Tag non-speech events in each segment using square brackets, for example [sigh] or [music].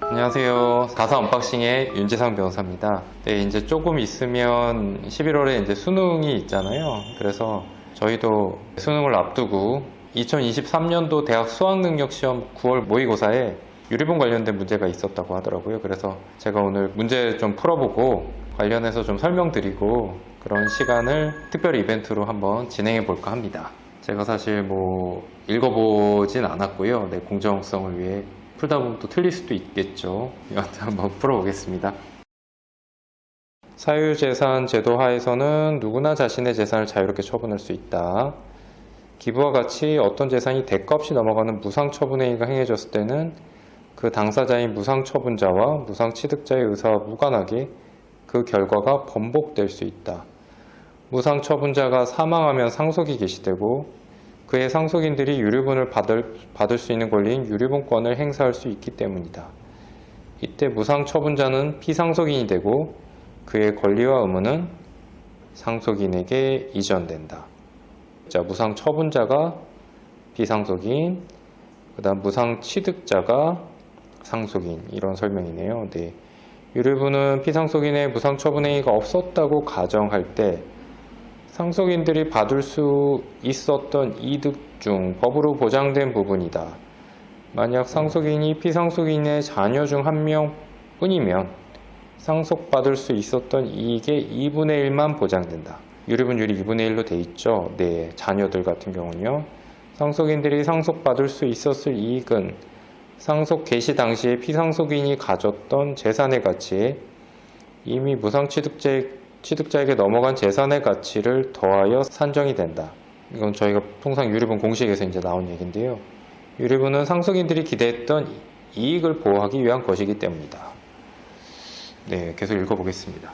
안녕하세요. 가사 언박싱의 윤재상 변호사입니다. 네, 이제 조금 있으면 11월에 이제 수능이 있잖아요. 그래서 저희도 수능을 앞두고 2023년도 대학 수학능력 시험 9월 모의고사에 유리본 관련된 문제가 있었다고 하더라고요. 그래서 제가 오늘 문제 좀 풀어보고 관련해서 좀 설명드리고 그런 시간을 특별 이벤트로 한번 진행해 볼까 합니다. 제가 사실 뭐 읽어보진 않았고요. 네, 공정성을 위해 풀다 보면 또 틀릴 수도 있겠죠. 여하튼 한번 풀어보겠습니다. 사유재산 제도 하에서는 누구나 자신의 재산을 자유롭게 처분할 수 있다. 기부와 같이 어떤 재산이 대가 없이 넘어가는 무상처분행위가 행해졌을 때는 그 당사자인 무상처분자와 무상취득자의 의사와 무관하게 그 결과가 번복될 수 있다. 무상처분자가 사망하면 상속이 개시되고 그의 상속인들이 유류분을 받을, 받을 수 있는 권리인 유류분권을 행사할 수 있기 때문이다. 이때 무상 처분자는 피상속인이 되고 그의 권리와 의무는 상속인에게 이전된다. 자, 무상 처분자가 비상속인, 그 다음 무상 취득자가 상속인, 이런 설명이네요. 네. 유류분은 피상속인의 무상 처분 행위가 없었다고 가정할 때 상속인들이 받을 수 있었던 이득 중 법으로 보장된 부분이다. 만약 상속인이 피상속인의 자녀 중 한 명뿐이면 상속받을 수 있었던 이익의 2분의 1만 보장된다. 유류분율이 2분의 1로 돼 있죠. 네, 자녀들 같은 경우는요. 상속인들이 상속받을 수 있었을 이익은 상속 개시 당시에 피상속인이 가졌던 재산의 가치에 이미 무상취득자의 취득자에게 넘어간 재산의 가치를 더하여 산정이 된다. 이건 저희가 통상 유류분 공식에서 이제 나온 얘기인데요. 유류분은 상속인들이 기대했던 이익을 보호하기 위한 것이기 때문이다. 네, 계속 읽어보겠습니다.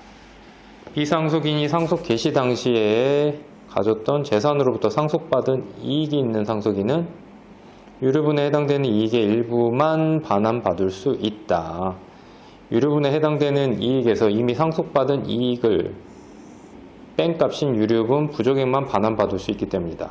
비상속인이 상속 개시 당시에 가졌던 재산으로부터 상속받은 이익이 있는 상속인은 유류분에 해당되는 이익의 일부만 반환받을 수 있다. 유류분에 해당되는 이익에서 이미 상속받은 이익을 뺀 값인 유류분 부족액만 반환받을 수 있기 때문이다.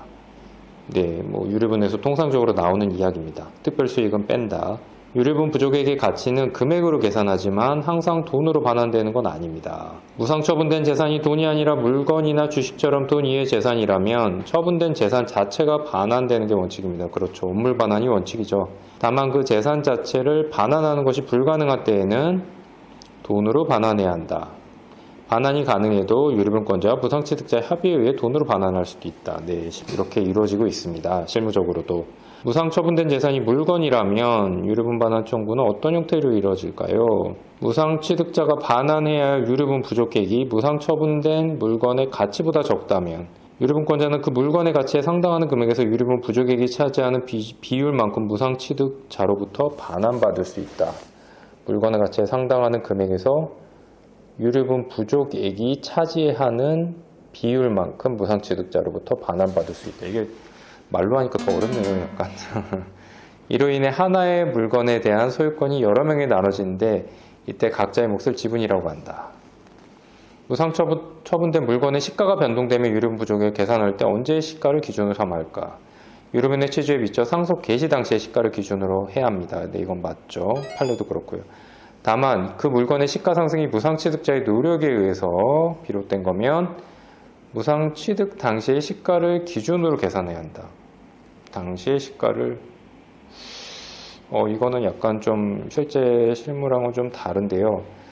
네, 뭐 유류분에서 통상적으로 나오는 이야기입니다. 특별 수익은 뺀다. 유류분 부족액의 가치는 금액으로 계산하지만 항상 돈으로 반환되는 건 아닙니다. 무상 처분된 재산이 돈이 아니라 물건이나 주식처럼 돈 이외의 재산이라면 처분된 재산 자체가 반환되는 게 원칙입니다. 그렇죠. 원물 반환이 원칙이죠. 다만 그 재산 자체를 반환하는 것이 불가능한 때에는 돈으로 반환해야 한다. 반환이 가능해도 유류분권자와 부상취득자의 합의에 의해 돈으로 반환할 수도 있다. 네, 이렇게 이루어지고 있습니다. 실무적으로도. 무상 처분된 재산이 물건이라면 유류분 반환 청구는 어떤 형태로 이루어질까요? 무상 취득자가 반환해야 할 유류분 부족액이 무상 처분된 물건의 가치보다 적다면 유류분권자는 그 물건의 가치에 상당하는 금액에서 유류분 부족액이 차지하는 비, 비율만큼 무상취득자로부터 반환받을 수 있다. 물건의 가치에 상당하는 금액에서 유류분 부족액이 차지하는 비율만큼 무상취득자로부터 반환받을 수 있다. 이게 말로 하니까 더 어렵네요, 약간. [laughs] 이로 인해 하나의 물건에 대한 소유권이 여러 명에 나눠지는데 이때 각자의 몫을 지분이라고 한다. 무상 처분, 된 물건의 시가가 변동되면 유류분 부족액을 계산할 때 언제 시가를 기준으로 삼을까? 유류분의 취지에 비춰 상속 개시 당시의 시가를 기준으로 해야 합니다. 네, 이건 맞죠. 판례도 그렇고요. 다만 그 물건의 시가 상승이 무상 취득자의 노력에 의해서 비롯된 거면 무상 취득 당시의 시가를 기준으로 계산해야 한다. 당시의 시가를 어 이거는 약간 좀 실제 실무랑은 좀 다른데요.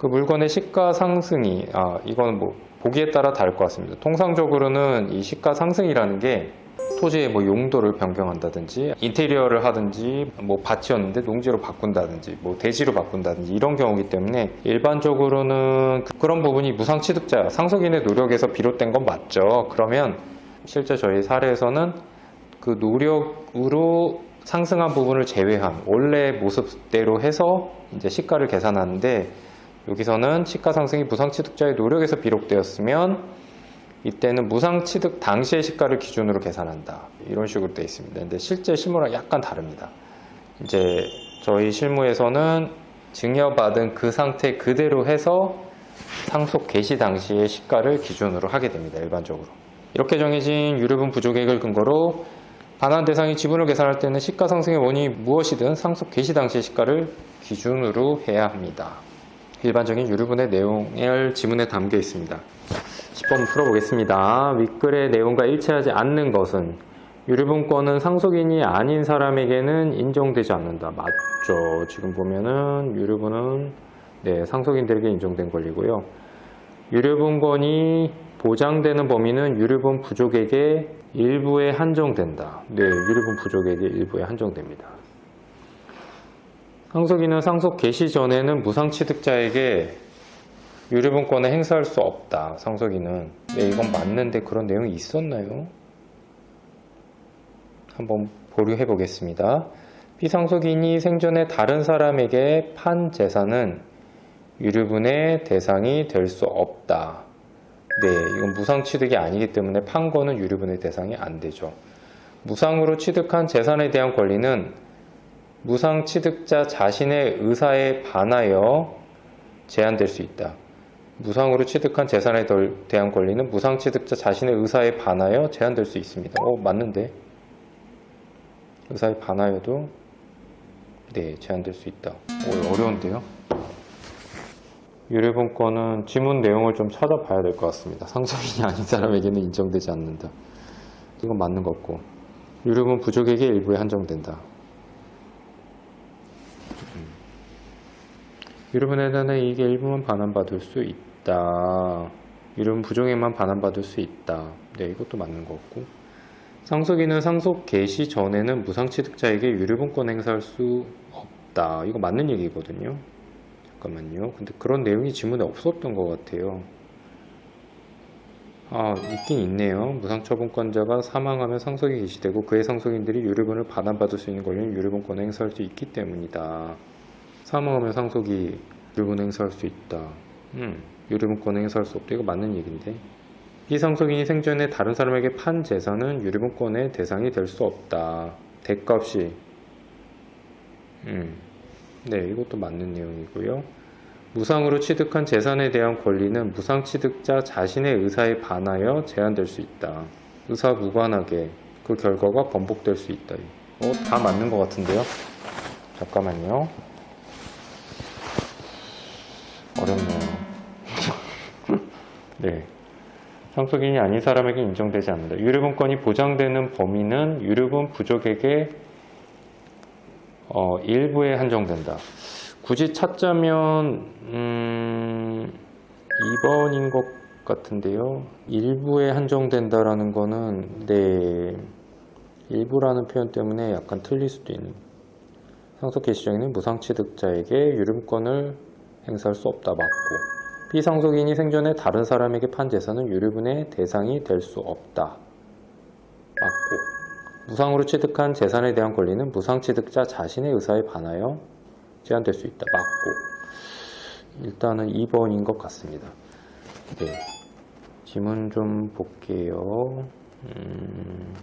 그 물건의 시가 상승이 아 이거는 뭐 보기에 따라 다를 것 같습니다. 통상적으로는 이 시가 상승이라는 게 토지의 뭐 용도를 변경한다든지 인테리어를 하든지 뭐 밭이었는데 농지로 바꾼다든지 뭐 대지로 바꾼다든지 이런 경우이기 때문에 일반적으로는 그- 그런 부분이 무상취득자 상속인의 노력에서 비롯된 건 맞죠. 그러면 실제 저희 사례에서는 그 노력으로 상승한 부분을 제외한 원래 모습대로 해서 이제 시가를 계산하는데 여기서는 시가 상승이 무상 취득자의 노력에서 비록되었으면 이때는 무상 취득 당시의 시가를 기준으로 계산한다. 이런 식으로 되어 있습니다. 근데 실제 실무랑 약간 다릅니다. 이제 저희 실무에서는 증여받은 그 상태 그대로 해서 상속 개시 당시의 시가를 기준으로 하게 됩니다. 일반적으로. 이렇게 정해진 유류분 부족액을 근거로 반환 대상이 지분을 계산할 때는 시가 상승의 원인이 무엇이든 상속 개시 당시의 시가를 기준으로 해야 합니다. 일반적인 유류분의 내용을 지문에 담겨 있습니다. 10번 풀어보겠습니다. 윗글의 내용과 일치하지 않는 것은 유류분권은 상속인이 아닌 사람에게는 인정되지 않는다. 맞죠. 지금 보면은 유류분은 네, 상속인들에게 인정된 권리고요. 유류분권이 보장되는 범위는 유류분 부족에게 일부에 한정된다. 네, 유류분 부족에게 일부에 한정됩니다. 상속인은 상속 개시 전에는 무상취득자에게 유류분권을 행사할 수 없다. 상속인은. 네, 이건 맞는데 그런 내용이 있었나요? 한번 보류해 보겠습니다. 피상속인이 생전에 다른 사람에게 판 재산은 유류분의 대상이 될 수 없다. 네, 이건 무상 취득이 아니기 때문에 판 거는 유류분의 대상이 안 되죠. 무상으로 취득한 재산에 대한 권리는 무상 취득자 자신의 의사에 반하여 제한될 수 있다. 무상으로 취득한 재산에 덜- 대한 권리는 무상 취득자 자신의 의사에 반하여 제한될 수 있습니다. 어, 맞는데? 의사에 반하여도 네, 제한될 수 있다. 오, 어려운데요? 유류분권은 지문 내용을 좀 찾아봐야 될 것 같습니다. 상속인이 아닌 사람에게는 인정되지 않는다. 이건 맞는 것 같고. 유류분 부족에게 일부에 한정된다. 대한 이익의 일부만 반환받을 수 있다. 유류분 부족에만 반환받을 수 있다. 네, 이것도 맞는 것 같고. 상속인은 상속 개시 전에는 무상취득자에게 유류분권 행사할 수 없다. 이거 맞는 얘기거든요. 잠깐만요. 근데 그런 내용이 지문에 없었던 것 같아요. 아, 있긴 있네요. 무상처분권자가 사망하면 상속이 개시되고 그의 상속인들이 유류분을 반환받을 수 있는 권리는 유류분권을 행사할 수 있기 때문이다. 사망하면 상속이 유류분을 행사할 수 있다. 음, 유류분권을 행사할 수 없다. 이거 맞는 얘기인데. 피상속인이 생전에 다른 사람에게 판 재산은 유류분권의 대상이 될 수 없다. 대값이 음, 네, 이것도 맞는 내용이고요. 무상으로 취득한 재산에 대한 권리는 무상 취득자 자신의 의사에 반하여 제한될 수 있다. 의사 무관하게 그 결과가 번복될 수 있다. 어, 다 맞는 것 같은데요? 잠깐만요. 네. 상속인이 아닌 사람에게 인정되지 않는다. 유류분권이 보장되는 범위는 유류분 부족에게 어, 일부에 한정된다. 굳이 찾자면 음, 2번인 것 같은데요. 일부에 한정된다라는 거는 네 일부라는 표현 때문에 약간 틀릴 수도 있는. 상속 개시정에는 무상취득자에게 유류분권을 행사할 수 없다 맞고 피상속인이 생전에 다른 사람에게 판 재산은 유류분의 대상이 될 수 없다 맞고 무상으로 취득한 재산에 대한 권리는 무상취득자 자신의 의사에 반하여 제한될 수 있다. 맞고 일단은 2번인 것 같습니다. 네. 지문 좀 볼게요. 음,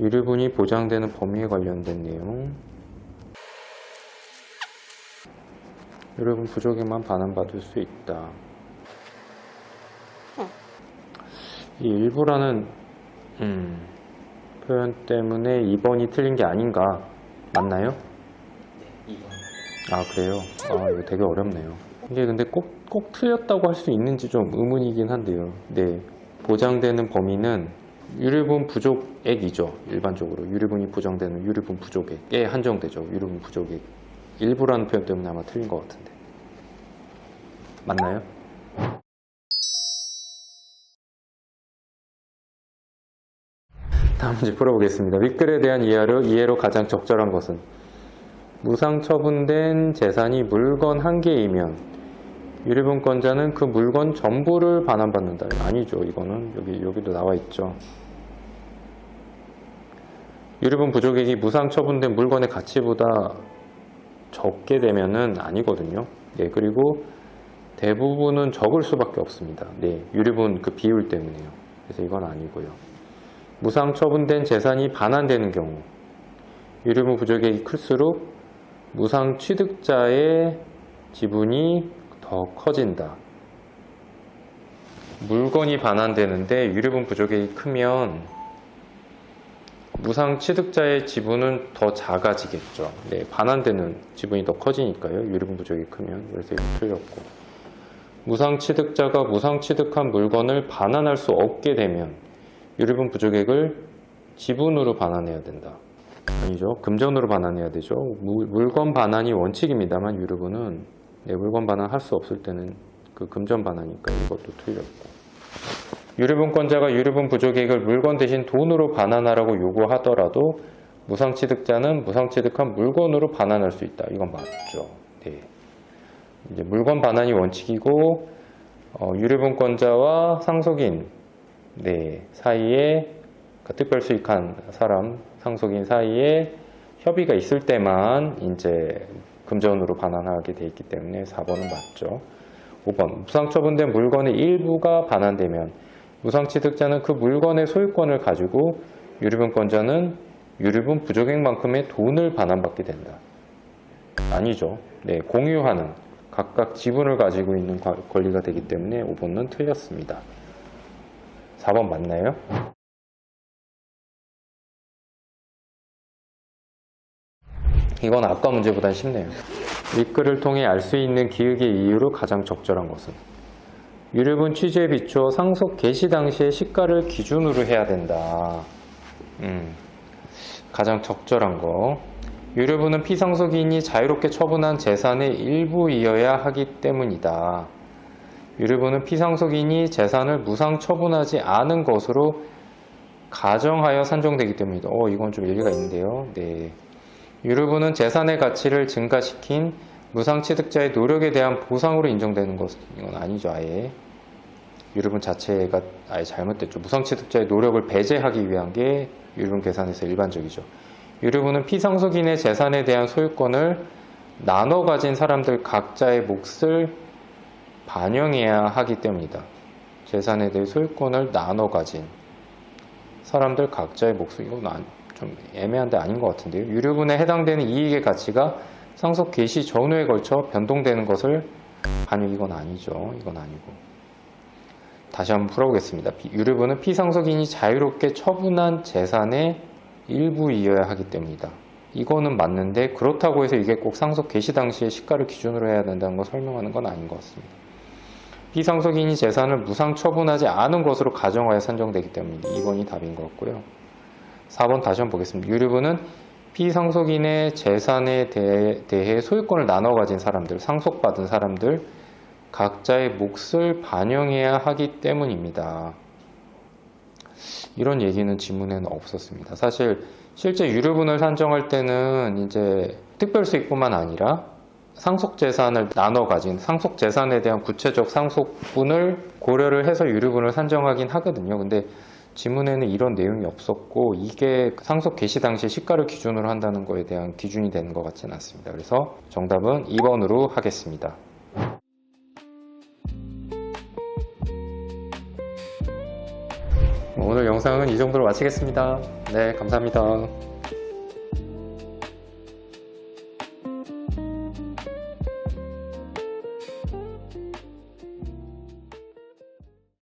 유류분이 보장되는 범위에 관련된 내용. 유류분 부족에만 반환받을 수 있다. 이 일부라는 음, 표현 때문에 2번이 틀린 게 아닌가 맞나요? 아 그래요? 아 이거 되게 어렵네요. 이게 근데 꼭, 꼭 틀렸다고 할 수 있는지 좀 의문이긴 한데요. 네. 보장되는 범위는 유류분 부족액이죠. 일반적으로 유류분이 보장되는 유류분 부족액에 한정되죠. 유류분 부족액. 일부라는 표현 때문에 아마 틀린 것 같은데. 맞나요? 다음 문제 풀어보겠습니다. 윗글에 대한 이해로, 이해로 가장 적절한 것은 무상 처분된 재산이 물건 한 개이면 유류분권자는 그 물건 전부를 반환받는다. 아니죠. 이거는 여기 여기도 나와 있죠. 유류분 부족액이 무상 처분된 물건의 가치보다 적게 되면은 아니거든요. 네, 그리고 대부분은 적을 수밖에 없습니다. 네, 유류분 그 비율 때문에요. 그래서 이건 아니고요. 무상 처분된 재산이 반환되는 경우 유류분 부족액이 클수록 무상 취득자의 지분이 더 커진다. 물건이 반환되는데 유류분 부족액이 크면 무상 취득자의 지분은 더 작아지겠죠. 네, 반환되는 지분이 더 커지니까요. 유류분 부족이 크면. 그래서 이거 틀렸고. 무상 취득자가 무상 취득한 물건을 반환할 수 없게 되면 유류분 부족액을 지분으로 반환해야 된다. 아니죠. 금전으로 반환해야 되죠. 물- 물건 반환이 원칙입니다만 유류분은 네, 물건 반환할 수 없을 때는 그 금전 반환이니까 이것도 틀렸고. 유류분권자가 유류분 부족액을 물건 대신 돈으로 반환하라고 요구하더라도 무상취득자는 무상취득한 물건으로 반환할 수 있다. 이건 맞죠. 네. 이제 물건 반환이 원칙이고 어, 유류분권자와 상속인 네, 사이에 그 특별 수익한 사람 상속인 사이에 협의가 있을 때만 이제 금전으로 반환하게 돼 있기 때문에 4번은 맞죠. 5번 무상 처분된 물건의 일부가 반환되면 무상 취득자는 그 물건의 소유권을 가지고 유류분권자는 유류분 부족액만큼의 돈을 반환받게 된다. 아니죠. 네, 공유하는 각각 지분을 가지고 있는 과- 권리가 되기 때문에 5번은 틀렸습니다. 4번 맞나요? 이건 아까 문제보다 쉽네요. 윗글을 통해 알 수 있는 기획의 이유로 가장 적절한 것은 유류분 취지에 비추어 상속 개시 당시의 시가를 기준으로 해야 된다. 음, 가장 적절한 거. 유류분은 피상속인이 자유롭게 처분한 재산의 일부이어야 하기 때문이다. 유류분은 피상속인이 재산을 무상 처분하지 않은 것으로 가정하여 산정되기 때문이다. 어, 이건 좀 일리가 있는데요. 네. 유류분은 재산의 가치를 증가시킨 무상취득자의 노력에 대한 보상으로 인정되는 것은 아니죠, 아예. 유류분 자체가 아예 잘못됐죠. 무상취득자의 노력을 배제하기 위한 게 유류분 계산에서 일반적이죠. 유류분은 피상속인의 재산에 대한 소유권을 나눠 가진 사람들 각자의 몫을 반영해야 하기 때문이다. 재산에 대해 소유권을 나눠 가진 사람들 각자의 몫을 이건 안- 좀 애매한데 아닌 것 같은데요. 유류분에 해당되는 이익의 가치가 상속 개시 전후에 걸쳐 변동되는 것을 반영 이건 아니죠. 이건 아니고. 다시 한번 풀어보겠습니다. 비- 유류분은 피상속인이 자유롭게 처분한 재산의 일부이어야 하기 때문이다. 이거는 맞는데 그렇다고 해서 이게 꼭 상속 개시 당시의 시가를 기준으로 해야 된다는 걸 설명하는 건 아닌 것 같습니다. 피상속인이 재산을 무상 처분하지 않은 것으로 가정하여 산정되기 때문이다. 2번이 답인 것 같고요. 4번 다시 한번 보겠습니다. 유류분은 피상속인의 재산에 대- 대해 소유권을 나눠 가진 사람들, 상속받은 사람들 각자의 몫을 반영해야 하기 때문입니다. 이런 얘기는 지문에는 없었습니다. 사실 실제 유류분을 산정할 때는 이제 특별수익뿐만 아니라 상속 재산을 나눠 가진 상속 재산에 대한 구체적 상속분을 고려를 해서 유류분을 산정하긴 하거든요. 근데 지문에는 이런 내용이 없었고 이게 상속 개시 당시 시가를 기준으로 한다는 거에 대한 기준이 되는 것 같지는 않습니다. 그래서 정답은 2번으로 하겠습니다. 오늘 영상은 이 정도로 마치겠습니다. 네, 감사합니다.